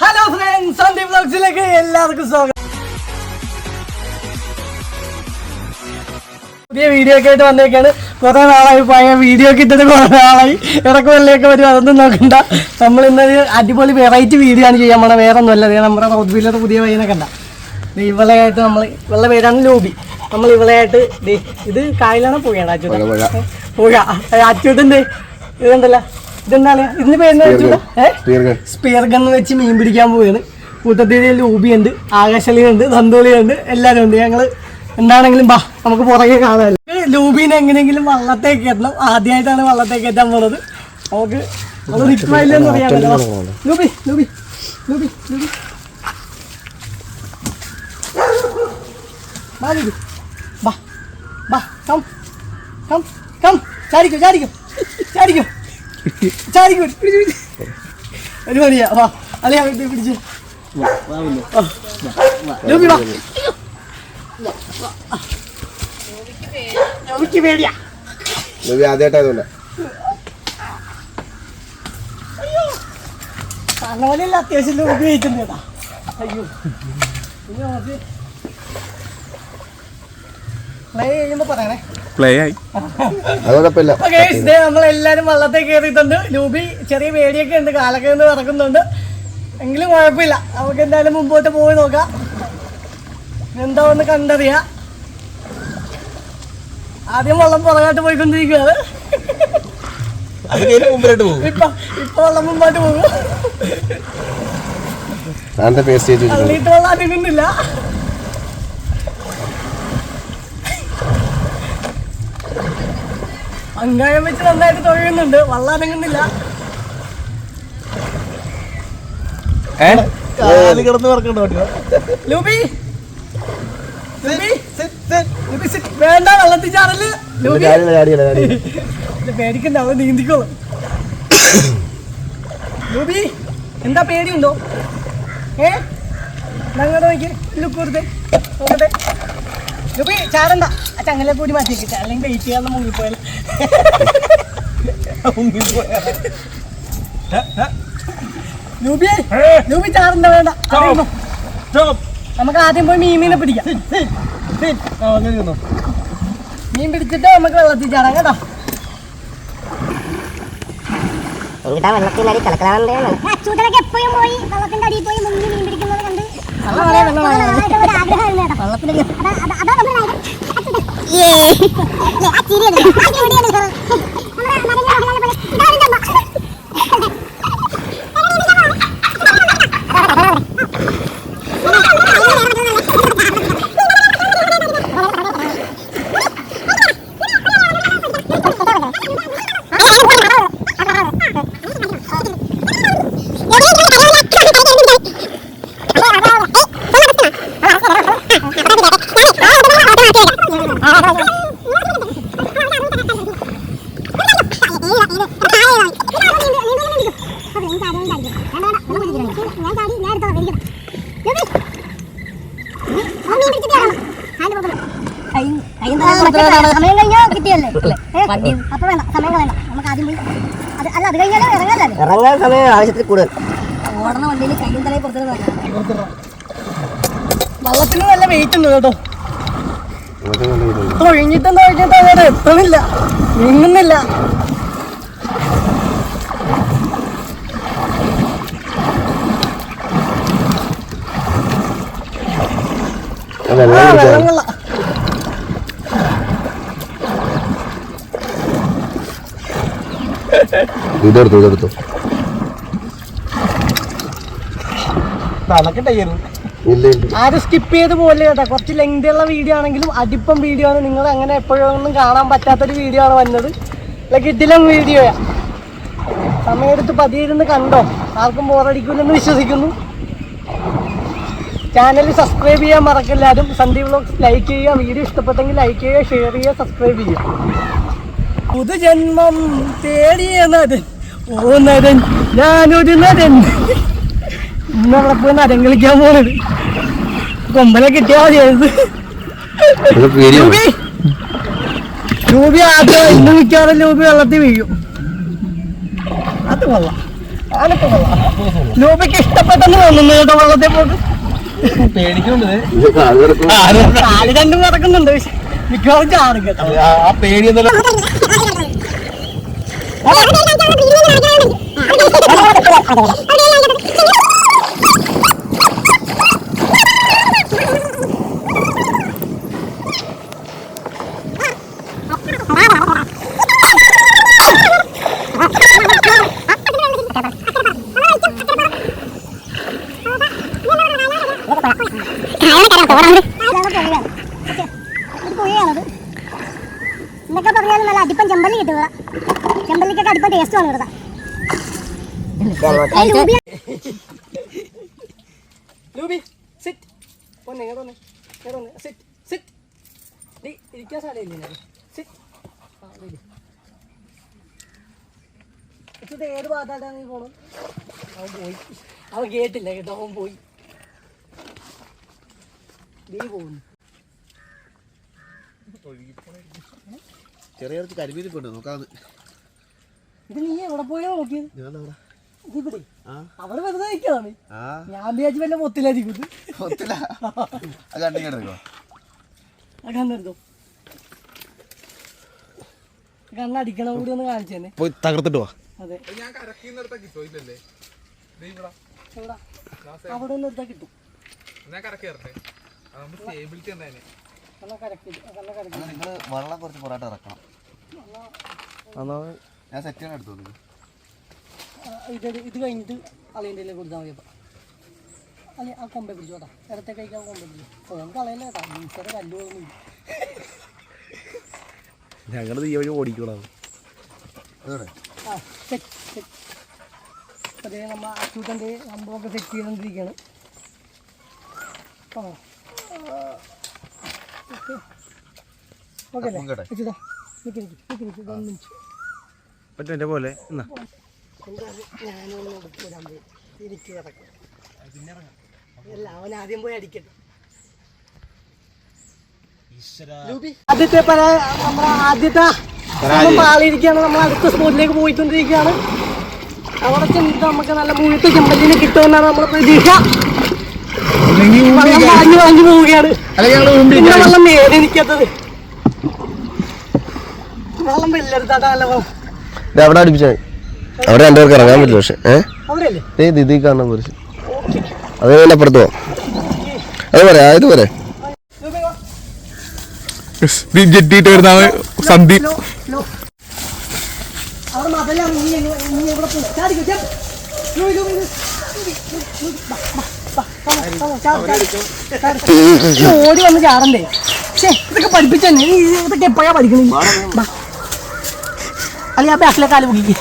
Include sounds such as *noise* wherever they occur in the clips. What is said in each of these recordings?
Hello friends Sandeep ബ്ലോഗ്സിലേക്ക് എല്ലാവർക്കും സ്വാഗതം. പുതിയ വീഡിയോ ഒക്കെ ആയിട്ട് വന്നേക്കാണ്. കുറെ നാളായി പോയ വീഡിയോ ഒക്കെ ഇട്ടിട്ട് കുറെ നാളായി. ഇടയ്ക്ക് വല്ലതൊക്കെ വരും അതൊന്നും നോക്കണ്ട. നമ്മൾ ഇന്നൊരു അടിപൊളി വെറൈറ്റി വീഡിയോ ആണ് ചെയ്യാൻ പോണത് വേറെ ഒന്നുമല്ല നമ്മുടെ റോഡ് വീലർ പുതിയ പയ്യനെ കണ്ട. ഇവളെയായിട്ട് നമ്മൾ ഇവളുടെ പേരാണ് ലോബി. നമ്മൾ ഇവളെയായിട്ട് ഇത് കായലാണോ പോയാണ് അച്യുതൻ. പുഴ. അച്യുതന്റെ ഇതുണ്ടല്ലോ ഇതെന്താണ്? ഇതിന്റെ പേര് ഏഹ് സ്പിയർ ഗൺ വെച്ച് മീൻ പിടിക്കാൻ പോവുകയാണ് കൂട്ടത്തിൽ ലൂബിയുണ്ട് ആകാശലിയുണ്ട് തന്തോളിയുണ്ട് എല്ലാവരും ഉണ്ട്. ഞങ്ങൾ എന്താണെങ്കിലും ബാ നമുക്ക് പുറകെ കാണാമല്ലോ ലൂബിനെ എങ്ങനെയെങ്കിലും വള്ളത്തേക്ക് എത്തണം ആദ്യമായിട്ടാണ് വള്ളത്തേക്ക് എത്താൻ പോണത്. നമുക്ക് അത് റിക്വയർലെന്ന് പറയാമല്ലോ. ലൂബി ലൂബി ലൂബി ലൂബി. ബാ ലൂബി. ബാ ബാ കം കം കം. ചാടിക്കോ ചാടിക്കോ. ചാടിക്കോ. ഒരു മണിയാ വാ. അല്ലേ അങ്ങോട്ട് പിടിച്ച്. ആദ്യമായിട്ടായതുകൊണ്ട് പറഞ്ഞ അത്യാവശ്യം ലൂബി കേട്ടാ അയ്യോ. പ്ലേ ചെയ്യുമ്പോ പറയണേ. പ്ലേ ആയി. നമ്മളെല്ലാരും വള്ളത്തെ കയറിയിട്ടുണ്ട് ലൂബി ചെറിയ പേടിയൊക്കെ ഉണ്ട്. കാലൊക്കെ ഒന്ന് നടക്കുന്നുണ്ട് എങ്കിലും കുഴപ്പമില്ല. നമുക്ക് എന്തായാലും മുമ്പോട്ട് പോയി നോക്കാം. എന്താ ഒന്ന് കണ്ടറിയാ. ആദ്യം വള്ളം പുറകോട്ട് പോയിക്കൊണ്ടിരിക്കുകയാണ് ഇപ്പൊ ഇപ്പൊ വെള്ളം മുമ്പോട്ട് പോകും. സാറിന്റെ പേസ്റ്റ് ചെയ്ത് വെച്ചിട്ടുണ്ട് അള്ളിയിട്ട് വെള്ളം അനങ്ങുന്നില്ല അങ്കായം വെച്ച് നന്നായിട്ട് തൊഴുന്നുണ്ട്. വള്ളാനങ്ങുന്നില്ല. കിടന്ന് പറക്കണ്ടോ ലൂബി. ലൂബി. ലൂബി sit. വേണ്ട വെള്ളത്തിൽ ചാടൽ. ലൂബി. പേടിക്കണ്ട അവൻ നീന്തിക്കോളും. എന്താ പേടിയുണ്ടോ? ഏ? ഞങ്ങളുടെ നോക്കി. ലുക്ക് കൊടുത്തേ നോക്കട്ടെ. ലൂബി ചാടണ്ട. ആ ചങ്ങലെ കൂടി മാറ്റിയേക്കിട്ട് അല്ലെങ്കിൽ വെയിറ്റ് ചെയ്യാൻ മുങ്ങിപ്പോയാലും. *laughs* ലൂബി ചാടണ്ട വേണ്ട. നമുക്ക് ആദ്യം പോയി മീമിനെ പിടിക്കാം. മീൻ പിടിച്ചിട്ട് നമുക്ക് വെള്ളത്തിൽ ചാടാം കേട്ടോ. ഇവിടെ വെള്ളത്തിനടി കലക്കലാവണ്ടേ അച്ചൂട്ടനൊക്കെ എപ്പോഴും പോയി. വെള്ളത്തിന്റെ അടിയിൽ പോയി മുങ്ങി മീൻ പിടിക്കുന്നത് കണ്ട്. വെള്ളം Yeah. ഇറങ്ങാൻ സമയം ആവശ്യത്തിൽ കൂടുതൽ. ഓടണ വണ്ടിയിൽ കയ്യും തലയിൽ പുറത്തു വള്ളത്തിന് നല്ല വെയിറ്റ് ഉണ്ട് കേട്ടോ. തൊഴിഞ്ഞിട്ടും തൊഴിഞ്ഞിട്ടും അങ്ങനെ എത്തണില്ല. നീങ്ങുന്നില്ല. വെള്ളം കൊള്ളാം. ഇതെടുത്തു ഇതെടുത്തു. ആരും സ്കിപ്പ് ചെയ്ത് പോലെ കേട്ടോ. കുറച്ച് ലെങ്ത് ഉള്ള വീഡിയോ ആണെങ്കിലും അടിപ്പം വീഡിയോ ആണ്. നിങ്ങൾ അങ്ങനെ എപ്പോഴൊന്നും കാണാൻ പറ്റാത്തൊരു വീഡിയോ ആണ് വന്നത്. ലൈക്ക് ഇതിലും വീഡിയോയാ സമയമെടുത്ത് പതിയെ ഇരുന്ന് കണ്ടോ? ആർക്കും ബോറടിക്കില്ലെന്ന് വിശ്വസിക്കുന്നു. ചാനൽ സബ്സ്ക്രൈബ് ചെയ്യാൻ മറക്കില്ല അതും സന്ദീപ് വ്ളോഗ്സ് ലൈക്ക് ചെയ്യുക. വീഡിയോ ഇഷ്ടപ്പെട്ടെങ്കിൽ ലൈക്ക് ചെയ്യുക ഷെയർ ചെയ്യുക സബ്സ്ക്രൈബ് ചെയ്യുക. പുതുജന്മം തേടിയ നടൻ ഓ നടൻ ഞാനൊരു നരൻ ഇന്ന് അവിടെ പോയി നരം കളിക്കാൻ പോണത് കൊമ്പനെ കിട്ടിയാ മതിയായത് ലൂബി ആദ്യം ഇന്ന് മിക്കവാറും ലൂബി വെള്ളത്തിൽ വീഴും. അത് കൊള്ളാം. ലൂബിക്ക് ഇഷ്ടപ്പെട്ടെന്ന് തോന്നുന്നു കേട്ടോ വെള്ളത്തെ പോക്ക് പേടിക്കുന്നുണ്ട്. ഇത് കാൽ രണ്ടും മിക്കവാറും ചാടും കേട്ടോ. ആ പേടി എന്നല്ല എന്നൊക്കെ പറഞ്ഞാലും നല്ല അടിപ്പം ചെമ്പല്ലി കിട്ടുക ചെമ്പല്ലിക്കൊക്കെ അടിപ്പം ടേസ്റ്റ് ആണ് ഇവിടുത്തെ. ലൂബി. സിറ്റ് പൊന്നെ ഇങ്ങോട്ട് വന്നേ. സിറ്റ് സിറ്റ് ഇരിക്കാൻ സ്ഥലമില്ലേ സിറ്റ്. ഇച്ചിട്ട് ഏത് ഭാഗത്തായിട്ടാണ് നീ പോണത്? അവൻ പോയി. അവൻ കേട്ടില്ല കേട്ടോ അവൻ പോയി. നീ പോകുന്നു ചെറിയ കുറച്ച് കരിമീൻ കൊണ്ട് നോക്കാന്ന് ഇത് നീ എവിടെ പോയാ നോക്കിയത് ഞാനവിടെ. ഇവിടെ. അവിടെ വെറുതെ നിൽക്കാണ് ഞാൻ വിചാരിച്ചു വല്ല മൊത്തിലായിരിക്കും മൊത്തില? അത് കണ്ടിങ്ങനെ എടുക്കോ? ആ കണ്ണെടുത്തോ കണ്ണടിക്കണ കൂടി ഒന്ന് കാണിച്ചു തന്നെ. പോയി തകർത്തിട്ട് വാ. അതെ. കിട്ടും ഞാൻ കറക്കി നിങ്ങൾ വെള്ളം കുറച്ച് പൊറോട്ട ഇറക്കണം. ഞാൻ സെറ്റ് ചെയ്യാൻ എടുത്തു ഇത് ഇത് കഴിഞ്ഞിട്ട് അളിയന്റെ കൊടുത്താൽ മതി അപ്പം. അല്ലെ ആ കൊമ്പെ പിടിച്ചു കേട്ടോ ഇടത്തെ കഴിക്കാൻ ആ കൊമ്പെ പിടിച്ചു. ഓ കളയല്ലേ കേട്ടോ മീൻസയുടെ കല്ല് പോകുന്നു ഞങ്ങളത് ഈ വഴി ഓടിക്കണം ആ സെറ്റ് സെറ്റ് അതേ നമ്മ അച്യൂട്ടന്റെ സംഭവമൊക്കെ സെറ്റ് ചെയ്തുകൊണ്ടിരിക്കുകയാണ് ആ. പറ്റും പോലെ. എന്നാ. എന്തായാലും ഞാനൊന്ന് എടുക്കൂലാൻ പോയി. തിരിച്ചു കിടക്കും. അല്ല അവൻ ആദ്യം പോയി അടിക്കട്ടെ. ആദ്യത്തെ പല നമ്മുടെ ആദ്യത്തെ മാളിയിരിക്കുകയാണ് നമ്മൾ അടുത്ത സ്പോട്ടിലേക്ക് പോയിക്കൊണ്ടിരിക്കുകയാണ്. അവിടെ ചെന്നിട്ട് നമുക്ക് നല്ല മുഴുത്ത ചെമ്പല്ലിനെ കിട്ടുമെന്നാണ് നമ്മൾ പ്രതീക്ഷ. വാങ്ങി വാങ്ങി പോവുകയാണ്. വെള്ളം നേരെ നിൽക്കാത്തത് വെള്ളം. ഇത് അവിടെ അടുപ്പിച്ചാൽ അവിടെ രണ്ടുപേർക്ക് ഇറങ്ങാൻ പറ്റില്ല പക്ഷെ. ഏ? ദിദി കാണാൻ കുറിച്ച്. അത് തന്നെ അപ്പുറത്ത് പോവാം. അത് പറയാം അത് പോരെ. ജെറ്റിയിട്ട് വരുന്നതാണ് സന്ദീപ് ലോ, ലോ. അവിടെ ഓടി വന്ന് ചാറണ്ടേ ഇതൊക്കെ പഠിപ്പിച്ചെന്നെ നീ ഇതൊക്കെ എപ്പോഴാ പഠിക്കണേ. അല്ല ഞാൻ ബാക്കിലെ കാൽ പൊക്കി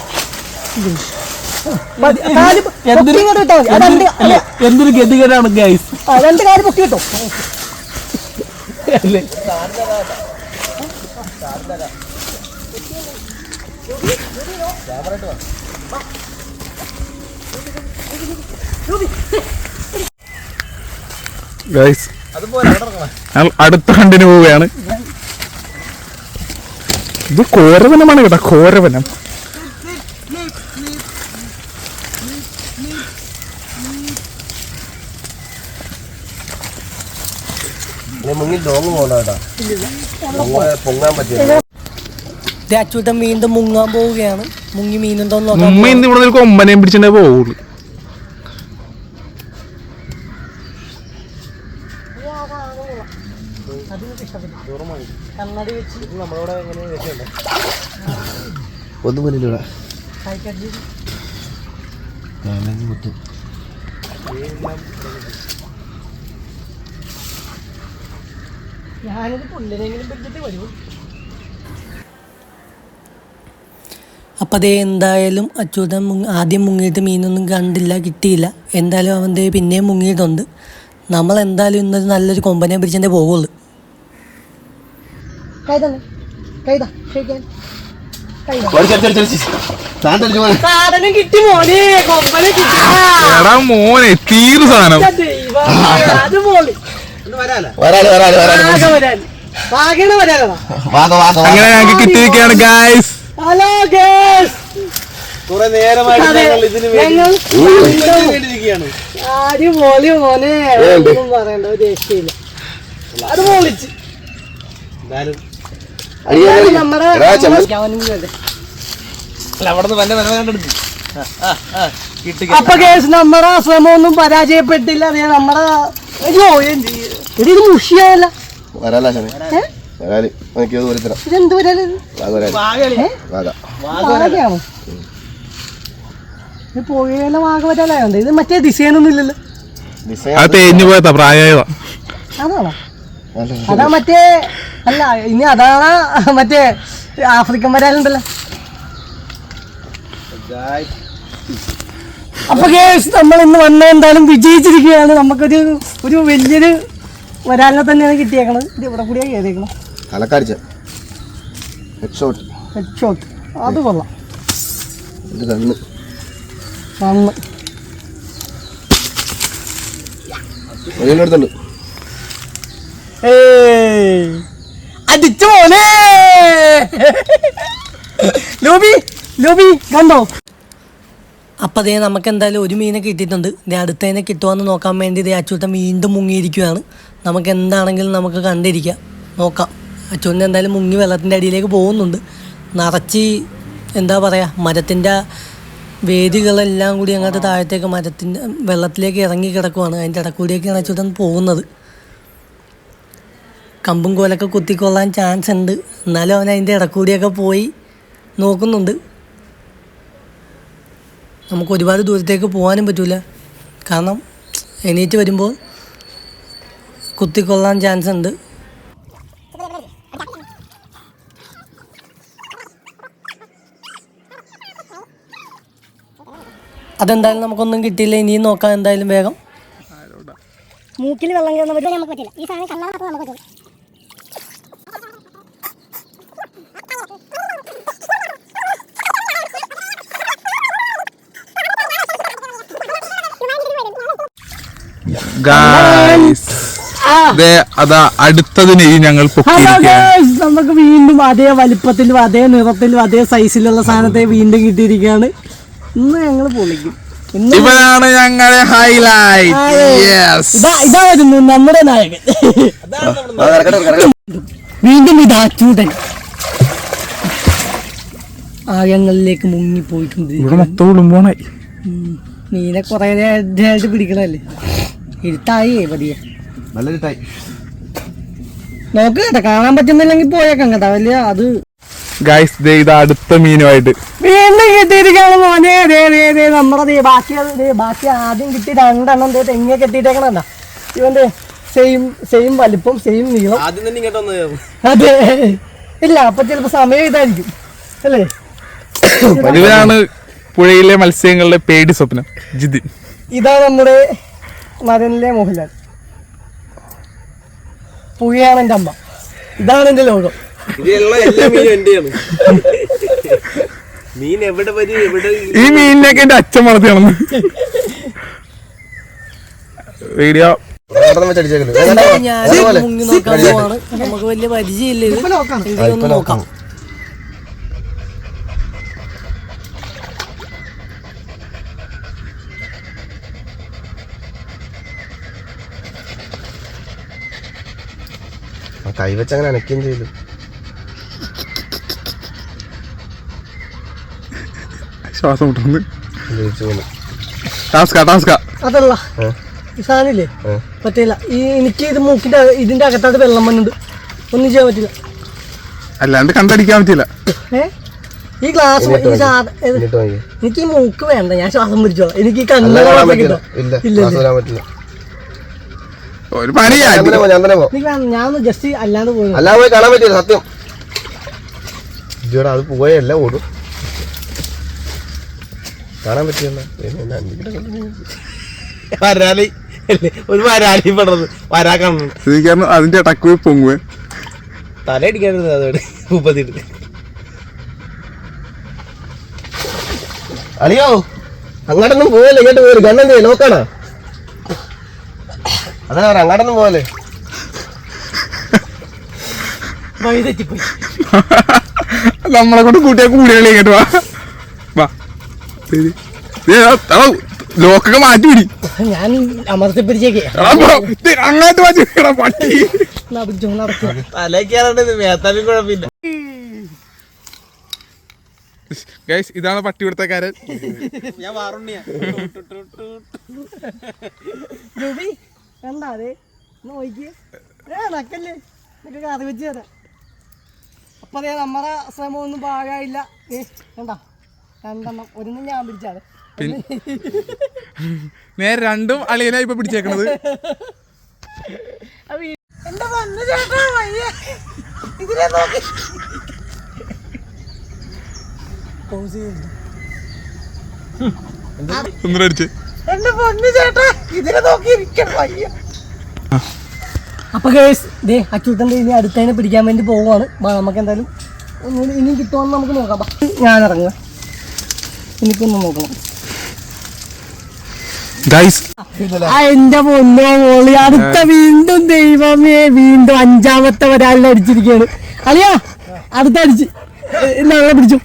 എന്തൊരു ഗതികേടാണ് ഗൈസ് രണ്ട് കാൽ പൊക്കി കിട്ടോ അല്ലേ ഗൈസ് അടുത്ത ഹണ്ടിന് പോവുകയാണ്. ഇത് കോരവനമാണ് കേട്ടോ കോരവനം. വീണ്ടും മുങ്ങാൻ പോവുകയാണ്. മുങ്ങി ഇന്ന് ഇവിടെ ഒരു കൊമ്പനെയും പിടിച്ചിട്ടേ പോവുള്ളൂ കണ്ണടി വെച്ച് നമ്മളോട് എങ്ങനെ വെച്ചുണ്ട് ഒന്നും മുന്നിലൂടെ കൈക്കടി മുട്ടും ഞാനിത് പുല്ലിനെങ്കിലും പിടിച്ചിട്ട് വരൂ. അപ്പം അതേ എന്തായാലും അച്യുതൻ മുങ്ങ ആദ്യം മുങ്ങിയിട്ട് മീനൊന്നും കണ്ടില്ല കിട്ടിയില്ല. എന്തായാലും അവന്റെ പിന്നെയും മുങ്ങിയിട്ടുണ്ട്. നമ്മൾ എന്തായാലും ഇന്നൊരു നല്ലൊരു കൊമ്പനെ പിടിച്ചേ പോകുള്ളൂ സാധനം കിട്ടി മോനെ. കൊമ്പനെ കിട്ടി. എടാ മോനെ തീരു സാധനം. അത് മോളി. വരാൽ? വരാൽ വരാൽ വാഗണ വാങ്ങ അങ്ങനെ ഞങ്ങൾക്ക് കിട്ടിയിരിക്കുകയാണ് ഗൈസ് ഹലോ ഗേസ് കുറെ നേരമായിട്ട് ഞങ്ങൾ ഇതിന് വേണ്ടിയിരിക്കുകയാണ്. അടിപൊളി മോനെ. ഒന്നും പറയണ്ട ഒരു രക്ഷയില്ല. അത് എന്തായാലും അപ്പൊ കേസ് നമ്മുടെ ശ്രമമൊന്നും പരാജയപ്പെട്ടില്ല. അതെ നമ്മുടെ അയ്യോ ഇത് മുഷിയായല്ല. വരാല ഇതെന്ത് വാഗ വാഗയാണോ ഇത് വാഗ മറ്റേ ഡിസൈനൊന്നും ഇല്ലല്ലോ. അത് തേഞ്ഞു പോയതാ പ്രായമായതാ. അതാണോ? നല്ല അതാ മറ്റേ അല്ല ഇനി അതാണ് മറ്റേ ആഫ്രിക്കൻ വരാലുണ്ടല്ലോ അപ്പൊ കേസ് നമ്മൾ ഇന്ന് വന്ന എന്തായാലും വിജയിച്ചിരിക്കുകയാണ്. നമുക്കൊരു ഒരു വലിയൊരു വരാലിനെ തന്നെയാണ് കിട്ടിയേക്കണത്. ഇത് ഇവിടെ കൂടിയാണ് കയറിയേക്കണം. തലക്കാരിച്ച ഹെഡ്ഷോട്ട് അത് കൊള്ളാം. കണ്ണ് വെളിയിലെടുത്തുണ്ട് ഏയ്. അടിച്ചു മോനെ. ലോബി ലോബി കണ്ടോ? അപ്പം അതേ നമുക്ക് എന്തായാലും ഒരു മീനെ കിട്ടിയിട്ടുണ്ട്. ദേ അടുത്തതിനെ കിട്ടുവാന്ന് നോക്കാൻ വേണ്ടി ഇതേ അച്ചൂട്ടൻ വീണ്ടും മുങ്ങിയിരിക്കുകയാണ് നമുക്ക് എന്താണെങ്കിലും നമുക്ക് കണ്ടിരിക്കാം. നോക്കാം. അച്ചൂട്ടൻ എന്തായാലും മുങ്ങി വെള്ളത്തിന്റെ അടിയിലേക്ക് പോകുന്നുണ്ട്. നിറച്ച് എന്താ പറയുക മരത്തിന്റെ വേദികളെല്ലാം കൂടി അങ്ങോട്ട് താഴത്തേക്ക് മരത്തിന്റെ വെള്ളത്തിലേക്ക് ഇറങ്ങി കിടക്കുവാണ്. അതിന്റെ ഇടക്കൂടിയൊക്കെയാണ് അച്ചൂട്ടൻ പോകുന്നത്. കമ്പും കോലൊക്കെ കുത്തിക്കൊള്ളാൻ ചാൻസ് ഉണ്ട്. എന്നാലും അവൻ അതിന്റെ ഇടക്കൂടിയൊക്കെ പോയി നോക്കുന്നുണ്ട്. നമുക്ക് ഒരുപാട് ദൂരത്തേക്ക് പോകാനും പറ്റില്ല കാരണം എണീറ്റ് വരുമ്പോൾ കുത്തിക്കൊള്ളാൻ ചാൻസ് ഉണ്ട്. അതെന്തായാലും നമുക്കൊന്നും കിട്ടിയില്ല. ഇനിയും നോക്കാം എന്തായാലും വേഗം. മൂക്കിൽ വെള്ളം കയറുന്ന പറ്റില്ല നമുക്ക് പറ്റില്ല ഈ സാധനം കണ്ണാൻ മാത്രമേ നമുക്ക് പറ്റുള്ളൂ അതാ അടുത്തതിന് ഈ ഞങ്ങൾ നമുക്ക് വീണ്ടും അതേ വലിപ്പത്തിലും അതേ നിറത്തിലും അതേ സൈസിലുള്ള സാധനത്തെ വീണ്ടും കിട്ടിയിരിക്കുകയാണ്. ഇന്ന് ഞങ്ങൾ പൊളിക്കും. ഇവനാണ് ഞങ്ങളെ ഹൈലൈറ്റ് യെസ് ഇതാ ഇതാ വരുന്നു നമ്മുടെ നായകൻ. വീണ്ടും ഇതാ ചൂടൻ. ആയങ്ങളിലേക്ക് മുങ്ങിപ്പോയിട്ടുണ്ട് ഇവിടെ മൊത്തം ഉളുമ്പോണായി. ഉം. മീനെ കുറേ നേരമായിട്ട് പിടിക്കണല്ലേ? ഇരുട്ടായി പതിയെ. നോക്ക് കേട്ടോ കാണാൻ പറ്റുന്നില്ലെങ്കിൽ പോയേക്കാം കേട്ടോ വലിയ അത്. ഗൈസ് ദേ ഇത് അടുത്ത മീനുമായിട്ട്. വീണ്ടും കിട്ടിയിരിക്കാണ് മോനെ? ദേ ദേ ദേ നമ്മുടെ ദേ ബാക്കി ദേ ബാക്കി ആദ്യം കിട്ടി രണ്ടെണ്ണം ദേ തെങ്ങ കെട്ടിയിട്ടേക്കണണ്ട ഇവന്റെ സെയിം സെയിം വലിപ്പം സെയിം നീളം. ആദ്യം തന്നെ ഇങ്ങോട്ട് വന്നു അതെ. ഇല്ല അപ്പൊ ചിലപ്പോ സമയം ഇതായിരിക്കും. അല്ലേ? *coughs* ഇവനാണ് പുഴയിലെ മത്സ്യങ്ങളുടെ പേടി സ്വപ്നം. ജിതിൻ. ഇതാ നമ്മുടെ മദനിലെ മോഹൻലാൽ. പുകയാണ് എന്റെ അമ്മ. ഇതാണ് എന്റെ ലോകം. മീൻ എവിടെ വരും എവിടെ ഈ മീനിനൊക്കെ എന്റെ അച്ഛൻ വളർത്തിയാണെന്ന്. വീഡിയോ. ഞാൻ മുങ്ങി നോക്കാൻ പോവാണ്. നമുക്ക് വലിയ പരിചയമില്ല നോക്കാം. ആ കൈ വെച്ച് അങ്ങനെ അനക്കുകയും ചെയ്തു. ശ്വാസം. ടാസ്കാ ടാസ്കാ അതല്ല? ഈ സാധനമില്ലേ? പറ്റില്ല ഈ എനിക്ക് ഇത് മൂക്കിന്റെ ഇതിന്റെ അകത്തായിട്ട് വെള്ളം വന്നുണ്ട് ഒന്നും ചെയ്യാൻ പറ്റില്ല. അല്ലാണ്ട് കണ്ടടിക്കാൻ പറ്റില്ല. ഏ? ഈ ഗ്ലാസ് എനിക്ക് ഈ മൂക്ക് വേണ്ട ഞാൻ ശ്വാസം പിടിച്ചോളാം. എനിക്ക് ഈ പറ്റില്ല. ഇല്ല ഇല്ല പറ്റില്ല. ഒരു പണി ഞാൻ ജസ്റ്റ് അല്ലാണ്ട് പോയി. അല്ലാതെ പോയി കാണാൻ പറ്റില്ല സത്യം. അത് പോയല്ല ഓടും. കാണാൻ പറ്റിയല്ല ഒരു വരാലി പെടുന്നത് വരാ കാണുന്നു. കാരണം അതിന്റെ ഇടയ്ക്ക് പോയി പൊങ്ങുവേ. തല അടിക്കാനിരുന്നത് അതോടെ. മുപ്പത്തിട്ട് അളിയോ അങ്ങോട്ടൊന്നും പോവല്ലേ ഇങ്ങോട്ട് പോയി ഗണ്ണെന്തേ നോക്കാണോ? അതാ അങ്ങോട്ടൊന്നും തെറ്റിപ്പോയി. നമ്മളെ കൊണ്ട് കൂട്ടിയാ കൂടിയല്ലേ ഇങ്ങോട്ട് വാ. വാ. ലോക്കൊക്കെ മാറ്റി പിടി. ഞാൻ അമർത്തി പിടിച്ചേക്കേ അങ്ങോട്ട് മാറ്റി പട്ടി തലേക്കാറുണ്ട് കുഴപ്പമില്ല. ഗൈസ് ഇതാണ് പട്ടി പിടുത്തക്കാരൻ ഞാൻ മാറുണ്ണിയാ രൂപി കണ്ടാ നോക്കി. ഏ നക്കല്ലേ നിനക്ക് കറി വെച്ച് തരാം. അപ്പം അതേ നമ്മുടെ ശ്രമം ഒന്നും പാകായില്ല ഏ കണ്ടാ? രണ്ടെണ്ണം. ഒരെണ്ണം ഞാൻ പിടിച്ചാണ്. നേരെ രണ്ടും അളിയനാ ഇപ്പൊ പിടിച്ചേക്കണത്. എന്റെ പൊന്നു ചേട്ടാ? വയ്യ. ഇതിനെ നോക്കി. Pause ഒന്നും അടിച്ച്? എന്റെ പൊന്നു ചേട്ടാ ഇതിനെ നോക്കി ഇരിക്കണം വയ്യ അപ്പൊ കേസ് ദേ ഇനി അടുത്തതിനെ പിടിക്കാൻ വേണ്ടി പോവാണ് ബാ നമുക്ക് എന്തായാലും ഒന്നുകൂടി ഇനി കിട്ടുമെന്ന് നമുക്ക് നോക്കാം. ബാ. ഞാൻ ഇറങ്ങുക എനിക്കൊന്ന് നോക്കണം എന്റെ പൊന്നോ മോളി അടുത്ത വീണ്ടും ദൈവമേ വീണ്ടും അഞ്ചാമത്തെ ഒരാളിനെ അടിച്ചിരിക്കുകയാണ്. അളിയാ അടുത്ത അടിച്ച്. നാളെ പിടിച്ചു.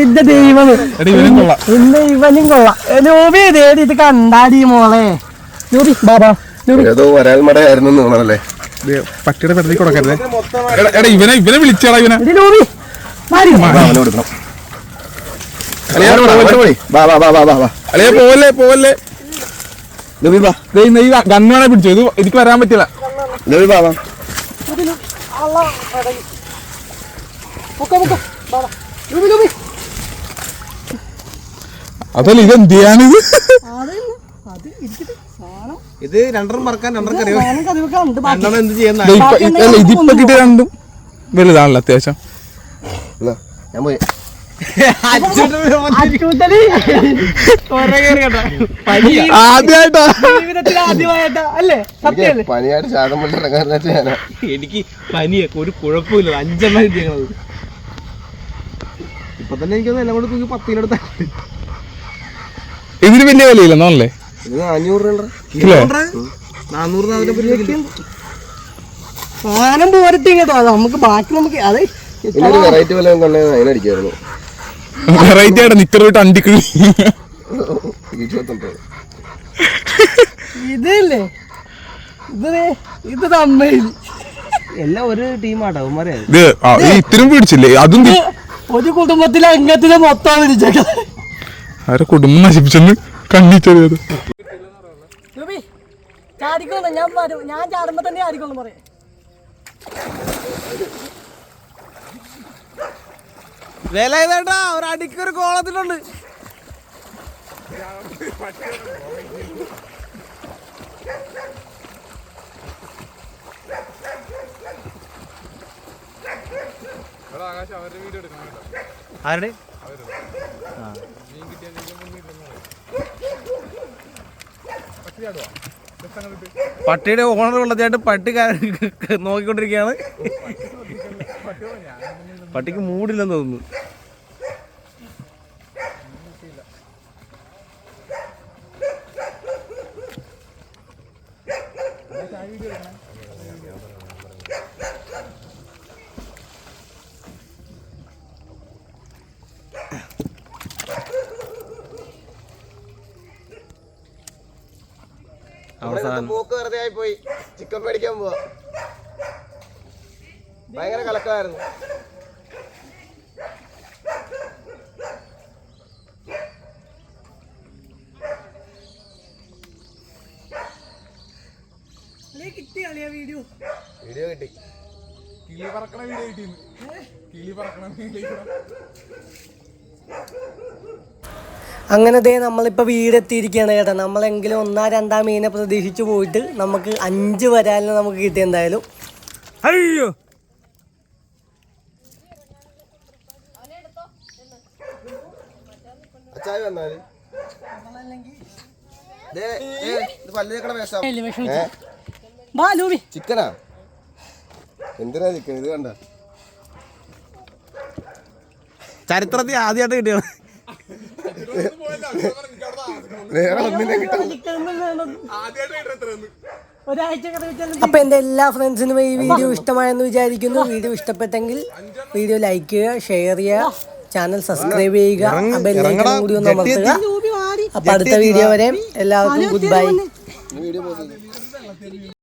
എന്റെ ദൈവമേ. എടാ ഇവനും കൊള്ളാം. ഇന്ന് ഇവനും കൊള്ളാം. ലോബി തേടി ഇത് കണ്ടാടി മോളെ. നോബി ബാബാ ഏതോ വരാൽ മടയായിരുന്നു തോന്നണല്ലേ? ദേ, പട്ടിയുടെ പെടലി കൊടുക്കരുത്. എടാ ഇവനെ ഇവനെ വിളിച്ചാടാ ഇവനെ. പോലെ പോലെ ഗണ്ണാണെ പിടിച്ചു. ഇത് എനിക്ക് വരാൻ പറ്റില്ല. ബാബാ അതല്ല ഇത് സാധനം. ഇത് രണ്ടെണ്ണം മറക്കാൻ രണ്ടെണ്ണം എന്ത് ചെയ്യുന്ന ഇതിപ്പൊ കിട്ടിയ രണ്ടും വലുതാണല്ലോ അത്യാവശ്യം. ഞാൻ പോയി. *laughs* പനിയായിട്ട് ശാതം പോലെ ഇറങ്ങാൻ എനിക്ക് പനിയൊക്കെ ഒരു കുഴപ്പമില്ല. അഞ്ചെണ്ണം കിട്ടിയത് ഇപ്പൊ തന്നെ എനിക്കൊന്ന് എല്ലാം കൂടെ തൂക്കി പത്തിനടുത്ത ഇതിന് വലിയ ഇത് രൂപ ഇല്ലേ നാനൂറ് പറ്റി സാധനം പോരട്ടെ കേട്ടോ നമുക്ക് ബാക്കി നമുക്ക് അതെ ഇന്നൊരു വെറൈറ്റി വല്ല കൊണ്ടേ അതിനടിക്കായിരുന്നു വെറൈറ്റി ആയിട്ട് നിക്കർ വിട്ട് അണ്ടിക്കിഴി ഇതല്ലേ? ഇത് തമ്മയിൽ എല്ലാം ഒരു ടീമാട്ടോ ഉമ്മാരെ ഇത് ആ, പിടിച്ചില്ലേ? അതും ഒരു കുടുംബത്തിലെ അംഗത്തിനെ മൊത്തം ആരെ കുടുംബം നശിപ്പിച്ചെന്ന് കണ്ടിട്ടറിയത് ഞാൻ വരും. ഞാൻ ചാടുമ്പോ തന്നെ ചാടിക്കോന്ന് പറയാം. വില ഏതാണ്ടാ ഒരു അടിക്കൊരു കോളത്തിലുണ്ട്. ആരുടെ? പട്ടിയുടെ ഓണർ വെള്ളത്തിയായിട്ട് പട്ടി നോക്കിക്കൊണ്ടിരിക്കുകയാണ്. പട്ടിക്ക് മൂടില്ലെന്ന് തോന്നുന്നു അവസാനം പോക്ക് വെറുതെ ആയി പോയി ചിക്കൻ മേടിക്കാൻ പോവാ. ഭയങ്കര കലക്കമായിരുന്നു. വീഡിയോ വീഡിയോ കിട്ടി. കിളി പറക്കണ വീഡിയോ കിട്ടിയിരുന്നു കിളി പറക്കണ വീഡിയോ അങ്ങനെ ദേ നമ്മളിപ്പോൾ വീടെത്തിയിരിക്കുകയാണ് ചേട്ടാ നമ്മളെങ്കിലും ഒന്നാ രണ്ടാം മീനെ പ്രതീക്ഷിച്ച് പോയിട്ട് നമുക്ക് അഞ്ച് വരാലിന് നമുക്ക് കിട്ടി എന്തായാലും. അയ്യോ. ചിക്കനാ? എന്തിനാ ചിക്കൻ? ഇത് കണ്ട? ചരിത്രത്തിൽ ആദ്യമായിട്ട് കിട്ടിയത്. വേറെ ഒന്നിനെ കിട്ടാൻ. ഒരാഴ്ച അപ്പൊ എന്റെ എല്ലാ ഫ്രണ്ട്സിനും ഈ വീഡിയോ ഇഷ്ടമായെന്ന് വിചാരിക്കുന്നു. വീഡിയോ ഇഷ്ടപ്പെട്ടെങ്കിൽ വീഡിയോ ലൈക്ക് ചെയ്യുക ഷെയർ ചെയ്യുക ചാനൽ സബ്സ്ക്രൈബ് ചെയ്യുക. കൂടി ഒന്ന് അമർത്തുക. അപ്പൊ അടുത്ത വീഡിയോ വരെ എല്ലാവർക്കും ഗുഡ് ബൈ